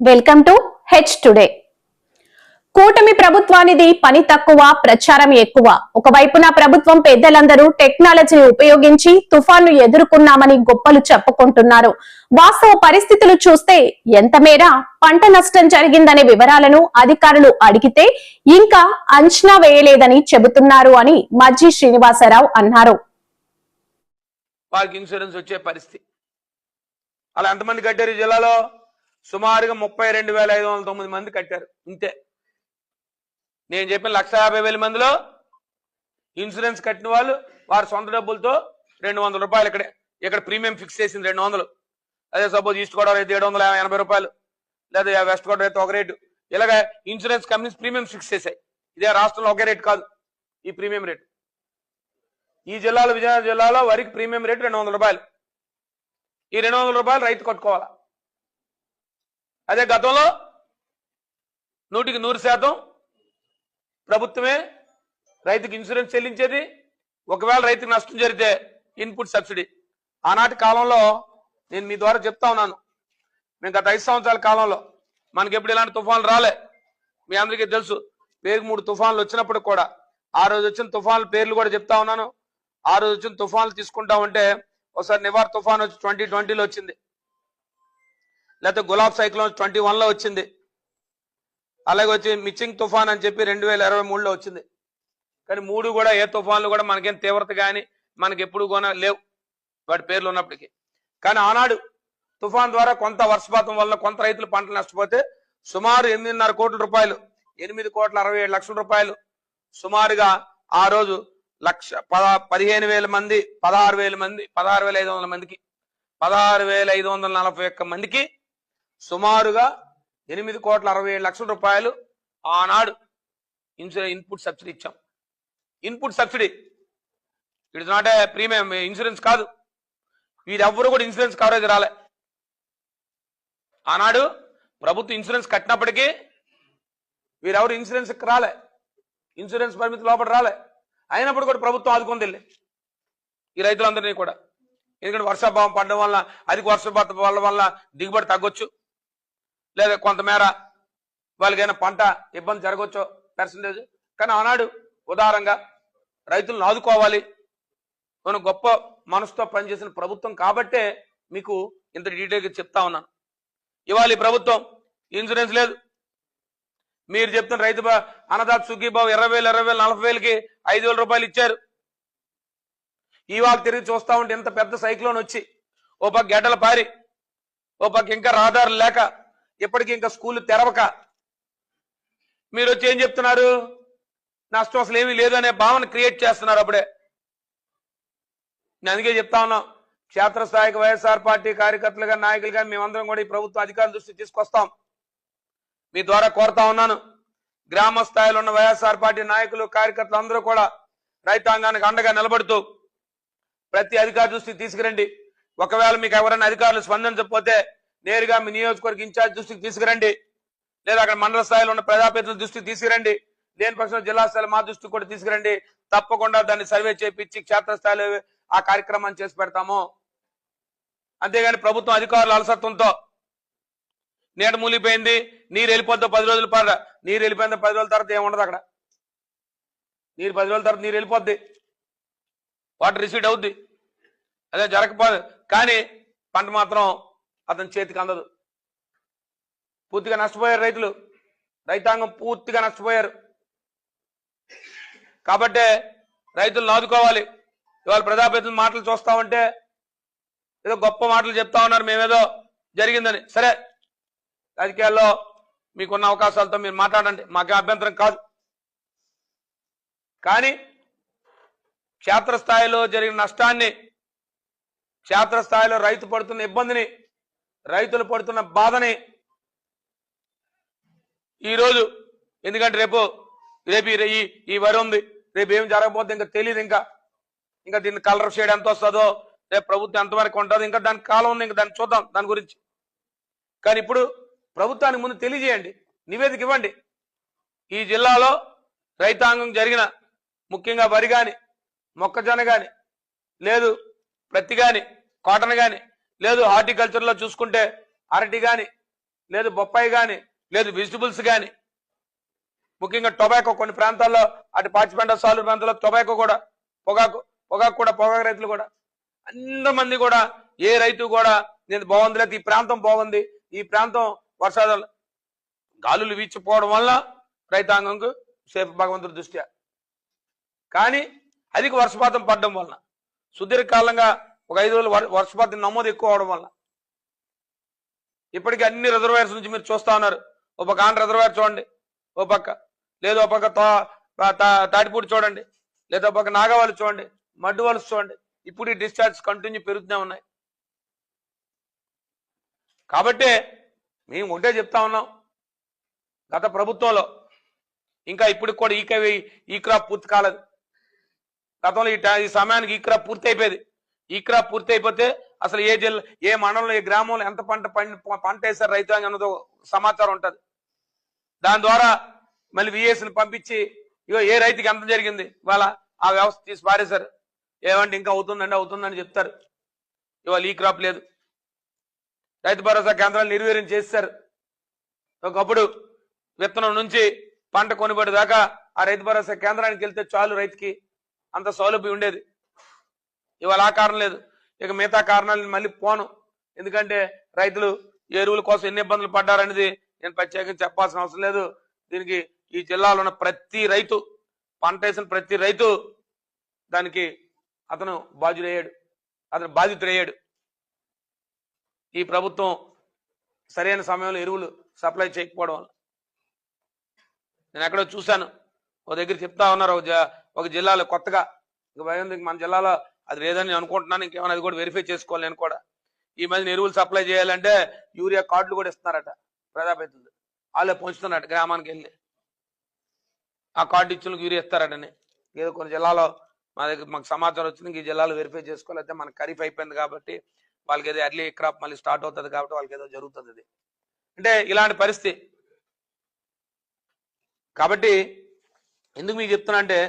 Welcome to H today కూటమి ప్రభుత్వానిది పని తక్కువ ప్రచారం ఎక్కువ. ఒకవైపున ప్రభుత్వం పెద్దలందరూ టెక్నాలజీని ఉపయోగించి తుఫాను ఎదుర్కొన్నామని గొప్పలు చెప్పుకుంటున్నారు. వాస్తవ పరిస్థితులు చూస్తే ఎంత మేర పంట నష్టం జరిగిందనే వివరాలను అధికారులు అడిగితే ఇంకా అంచనా వేయలేదని చెబుతున్నారు అని మజ్జి శ్రీనివాసరావు అన్నారు. ఇన్సూరెన్స్ వచ్చే పరిస్థితి. అలా ఎంతమంది కట్టారు జిల్లాలో? సుమారుగా ముప్పై రెండు వేల ఐదు వందల తొమ్మిది మంది కట్టారు. ఇంతే. నేను చెప్పిన లక్ష యాభై వేల మందిలో ఇన్సూరెన్స్ కట్టిన వాళ్ళు వారి సొంత డబ్బులతో రెండు వందల రూపాయలు ఇక్కడే ఇక్కడ ప్రీమియం ఫిక్స్ చేసింది రెండు వందలు. అదే సపోజ్ ఈస్ట్ గోదావరి అయితే ఏడు వందల ఎనభై రూపాయలు. లేదా వెస్ట్ గోదావరి అయితే ఒక రేటు. ఇలాగ ఇన్సూరెన్స్ కంపెనీస్ ప్రీమియం ఫిక్స్ చేశాయి. ఇదే రాష్ట్రంలో ఒకే రేటు కాదు ఈ ప్రీమియం రేటు. ఈ జిల్లాలో విజయనగరం జిల్లాలో వరికి ప్రీమియం రేటు రెండు వందల రూపాయలు. ఈ రెండు వందల రూపాయలు రైతు కట్టుకోవాలా? అదే గతంలో నూటికి నూరు శాతం ప్రభుత్వమే రైతుకి ఇన్సూరెన్స్ చెల్లించేది. ఒకవేళ రైతుకి నష్టం జరిగితే ఇన్పుట్ సబ్సిడీ. ఆనాటి కాలంలో నేను మీ ద్వారా చెప్తా ఉన్నాను. మేము గత ఐదు సంవత్సరాల కాలంలో మనకి ఎప్పుడు ఇలాంటి తుఫాన్లు రాలే. మీ అందరికీ తెలుసు పేరు మూడు తుఫాన్లు వచ్చినప్పుడు కూడా ఆ రోజు వచ్చిన తుఫాన్ల పేర్లు కూడా చెప్తా ఉన్నాను. ఆ రోజు వచ్చిన తుఫాన్లు తీసుకుంటా ఉంటే ఒకసారి నివార్ తుఫాన్ వచ్చి ట్వంటీ ట్వంటీలో వచ్చింది. లేకపోతే గులాబ్ సైక్లోన్ ట్వంటీ వన్లో వచ్చింది. అలాగే వచ్చి మిచింగ్ తుఫాన్ అని చెప్పి రెండు వేల ఇరవై మూడులో వచ్చింది. కానీ మూడు కూడా ఏ తుఫాన్లు కూడా మనకేం తీవ్రత కానీ మనకి ఎప్పుడు కూడా లేవు వాటి పేర్లు ఉన్నప్పటికీ. కానీ ఆనాడు తుఫాన్ ద్వారా కొంత వర్షపాతం వల్ల కొంత రైతులు పంటలు నష్టపోతే సుమారు ఎనిమిదిన్నర కోట్ల రూపాయలు ఎనిమిది కోట్ల అరవై ఏడు లక్షల రూపాయలు సుమారుగా ఆ రోజు లక్ష పద పదిహేను వేల మంది పదహారు వేల మంది పదహారు వేల ఐదు వందల మందికి పదహారు వేల ఐదు వందల నలభై ఒక్క మందికి సుమారుగా ఎనిమిది కోట్ల అరవై ఏడు లక్షల రూపాయలు ఆనాడు ఇన్సూరెన్స్ ఇన్పుట్ సబ్సిడీ ఇచ్చాం. Input subsidy it's not a premium insurance కాదు. వీరెవ్వరు కూడా ఇన్సూరెన్స్ కవరేజ్ రాలే. ఆనాడు ప్రభుత్వం ఇన్సూరెన్స్ కట్టినప్పటికీ వీరెవరు ఇన్సూరెన్స్ రాలే. ఇన్సూరెన్స్ పరిమితి లోపల రాలే. అయినప్పుడు కూడా ప్రభుత్వం ఆదుకుంది వెళ్ళి ఈ రైతులందరినీ కూడా. ఎందుకంటే వర్షాభావం పడడం వల్ల అధిక వర్షపాతం వల్ల వల్ల దిగుబడి తగ్గొచ్చు. లేదా కొంతమేర వాళ్ళకైనా పంట ఇబ్బంది జరగవచ్చు పర్సంటేజ్ కానీ ఆనాడు ఉదారంగా రైతులను ఆదుకోవాలి. మనం గొప్ప మనసుతో పనిచేసిన ప్రభుత్వం కాబట్టే మీకు ఇంత డీటెయిల్గా చెప్తా ఉన్నాను ఇవాళ ఈ ప్రభుత్వం ఇన్సూరెన్స్ లేదు. మీరు చెప్తున్న రైతు బా అన్నదాత సుఖీబాబు ఇరవై వేలు ఇరవై వేలు నలభై వేలకి ఐదు వేల రూపాయలు ఇచ్చారు. ఇవాళ తిరిగి చూస్తా ఉంటే ఇంత పెద్ద సైక్లోన్ వచ్చి ఓ పక్క గడ్డల పారి ఓ పక్క ఇంకా రహదారులు లేక ఇప్పటికి ఇంకా స్కూల్ తెరవక. మీరు వచ్చి ఏం చెప్తున్నారు? నష్టం అసలు ఏమీ లేదు అనే భావన క్రియేట్ చేస్తున్నారు అప్పుడే. నేను అందుకే చెప్తా ఉన్నాం క్షేత్రస్థాయికి వైఎస్ఆర్ పార్టీ కార్యకర్తలుగా నాయకులుగా మేమందరం కూడా ఈ ప్రభుత్వ అధికారుల దృష్టి తీసుకొస్తాం. మీ ద్వారా కోరుతా ఉన్నాను. గ్రామ స్థాయిలో ఉన్న వైఎస్ఆర్ పార్టీ నాయకులు కార్యకర్తలు అందరూ కూడా రైతాంగానికి అండగా నిలబడుతూ ప్రతి అధికార దృష్టి తీసుకురండి. ఒకవేళ మీకు ఎవరైనా అధికారులు స్పందించకపోతే నేరుగా మీ నియోజకవర్గ ఇన్ఛార్జ్ దృష్టికి తీసుకురండి. లేదా అక్కడ మండల స్థాయిలో ఉన్న ప్రజాప్రతినిధుల దృష్టికి తీసుకురండి. లేని పక్షంలో జిల్లా స్థాయిలో మా దృష్టికి కూడా తీసుకురండి. తప్పకుండా దాన్ని సర్వే చేపించి క్షేత్రస్థాయిలో ఆ కార్యక్రమాన్ని చేసి పెడతాము. అంతేగాని ప్రభుత్వం అధికారుల అలసత్వంతో నీట మూలిపోయింది. నీరు వెళ్ళిపోద్దో పది రోజుల పాట. నీరు వెళ్ళిపోయిందో పది రోజుల తర్వాత ఏముండదు అక్కడ? నీరు పది రోజుల తర్వాత నీరు వెళ్ళిపోద్ది. వాటర్ రిసీడ్ అవుద్ది. అదే జరగకపోదు. కానీ పంట మాత్రం అతని చేతికి అందదు. పూర్తిగా నష్టపోయారు రైతులు. రైతాంగం పూర్తిగా నష్టపోయారు. కాబట్టే రైతులను ఆదుకోవాలి. ఇవాళ ప్రజాప్రతినిధుల మాటలు చూస్తా ఉంటే ఏదో గొప్ప మాటలు చెప్తా ఉన్నారు. మేమేదో జరిగిందని. సరే రాజకీయాల్లో మీకున్న అవకాశాలతో మీరు మాట్లాడండి. మాకే అభ్యంతరం కాదు. కానీ క్షేత్రస్థాయిలో జరిగిన నష్టాన్ని క్షేత్రస్థాయిలో రైతు పడుతున్న ఇబ్బందిని రైతులు పడుతున్న బాధని ఈరోజు ఎందుకంటే రేపు రేపు ఈ- ఈ వరి ఉంది. రేపు ఏం జరగబోద్ది ఇంకా తెలియదు ఇంకా. ఇంకా దీన్ని కలర్ షేడ్ ఎంత వస్తుందో రేపు ప్రభుత్వం ఎంతవరకు ఉంటుందో ఇంకా దాని కాలం ఉంది ఇంకా దాన్ని చూద్దాం దాని గురించి. కానీ ఇప్పుడు ప్రభుత్వానికి ముందు తెలియజేయండి నివేదిక ఇవ్వండి. ఈ జిల్లాలో రైతాంగం జరిగిన ముఖ్యంగా వరి కానీ మొక్కజొన్న కానీ లేదు ప్రత్తి కానీ కాటన్ కానీ లేదు హార్టికల్చర్లో చూసుకుంటే అరటి గాని లేదు బొప్పాయి కానీ లేదు వెజిటబుల్స్ కానీ ముఖ్యంగా టొబాకో కొన్ని ప్రాంతాల్లో అటు పాచిపెండ సాలు ప్రాంతాల్లో టొబాకో కూడా పొగాకు పొగాకు కూడా పొగాకు రైతులు కూడా మంది కూడా ఏ రైతు కూడా నేను బాగుంది లేదు ఈ ప్రాంతం బాగుంది ఈ ప్రాంతం వర్షాలు గాలులు వీచిపోవడం వల్ల రైతాంగంకు సేఫ్ భగవంతుడి దృష్ట్యా. కానీ అధిక వర్షపాతం పడడం వలన సుదీర్ఘకాలంగా ఒక ఐదు రోజులు వర్- వర్షపాతం నమోదు ఎక్కువ అవడం వల్ల. ఇప్పటికీ అన్ని రిజర్వాయర్స్ నుంచి మీరు చూస్తా ఉన్నారు. ఓ పక్క ఆంధ్ర రిజర్వాయర్ చూడండి. ఓ పక్క లేదు ఓ పక్క తా- తాటిపూడి చూడండి. లేదా ఒక పక్క నాగవాళ్ళు చూడండి. మడ్డు వలస చూడండి. ఇప్పుడు ఈ డిశ్చార్జ్ కంటిన్యూ పెరుగుతూనే ఉన్నాయి. కాబట్టి మేము ఉంటే చెప్తా ఉన్నాం. గత ప్రభుత్వంలో ఇంకా ఇప్పటికి కూడా ఈ ఈ క్రాప్ పూర్తి కాలేదు. గతంలో ఈ సమయానికి ఈ క్రాప్ పూర్తి అయిపోయేది ఈ క్రాప్ పూర్తి అయిపోతే అసలు ఏ జిల్లా ఏ మండలంలో ఏ గ్రామంలో ఎంత పంట పండి పంట వేసారు రైతాంగం అన్నదో సమాచారం ఉంటుంది. దాని ద్వారా మళ్ళీ విఏస్ని పంపించి ఇగో ఏ రైతుకి ఎంత జరిగింది? ఇవాళ ఆ వ్యవస్థ తీసి పారేశారు. ఏమంటే ఇంకా అవుతుందండి అవుతుందని చెప్తారు. ఇవాళ ఈ క్రాప్ లేదు. రైతు భరోసా కేంద్రాలు నిర్వీర్యం చేశారు ఒకప్పుడు విత్తనం నుంచి పంట కొనుబడి దాకా ఆ రైతు భరోసా కేంద్రానికి వెళ్తే చాలు రైతుకి అంత సౌలభ్యం ఉండేది. ఇవాళ ఆ కారణం లేదు. ఇక మిగతా కారణాలను మళ్ళీ పోను. ఎందుకంటే రైతులు ఎరువుల కోసం ఎన్ని ఇబ్బందులు పడ్డారనేది నేను ప్రత్యేకంగా చెప్పాల్సిన అవసరం లేదు. దీనికి ఈ జిల్లాలో ఉన్న ప్రతి రైతు పంట వేసిన ప్రతి రైతు దానికి అతను బాధ్యుడయ్యాడు. అతను బాధితుడయ్యాడు. ఈ ప్రభుత్వం సరైన సమయంలో ఎరువులు సప్లై చేయకపోవడం వల్ల. నేను ఎక్కడో చూశాను. ఒక దగ్గర చెప్తా ఉన్నారు. ఒక ఒక జిల్లాలో కొత్తగా ఇక భయం మన జిల్లాలో అది లేదని నేను అనుకుంటున్నాను ఇంకేమైనా అది కూడా వెరిఫై చేసుకోవాలి నేను కూడా. ఈ మధ్యన ఎరువులు సప్లై చేయాలంటే యూరియా కార్డులు కూడా ఇస్తున్నారట ప్రజాప్రతినిధులు వాళ్ళే పంచుతున్నట్టు గ్రామానికి వెళ్ళి. ఆ కార్డు ఇచ్చిన యూరియా ఇస్తారటని ఏదో కొన్ని జిల్లాలో మా దగ్గర మాకు సమాచారం వచ్చింది ఈ జిల్లాలో వెరిఫై చేసుకోవాలి అయితే మనకు ఖరీఫ్ అయిపోయింది కాబట్టి వాళ్ళకి ఏదో ఎర్లీ క్రాప్ మళ్ళీ స్టార్ట్ అవుతుంది కాబట్టి వాళ్ళకి ఏదో జరుగుతుంది ఇది అంటే ఇలాంటి పరిస్థితి. కాబట్టి ఎందుకు మీకు చెప్తున్నా అంటే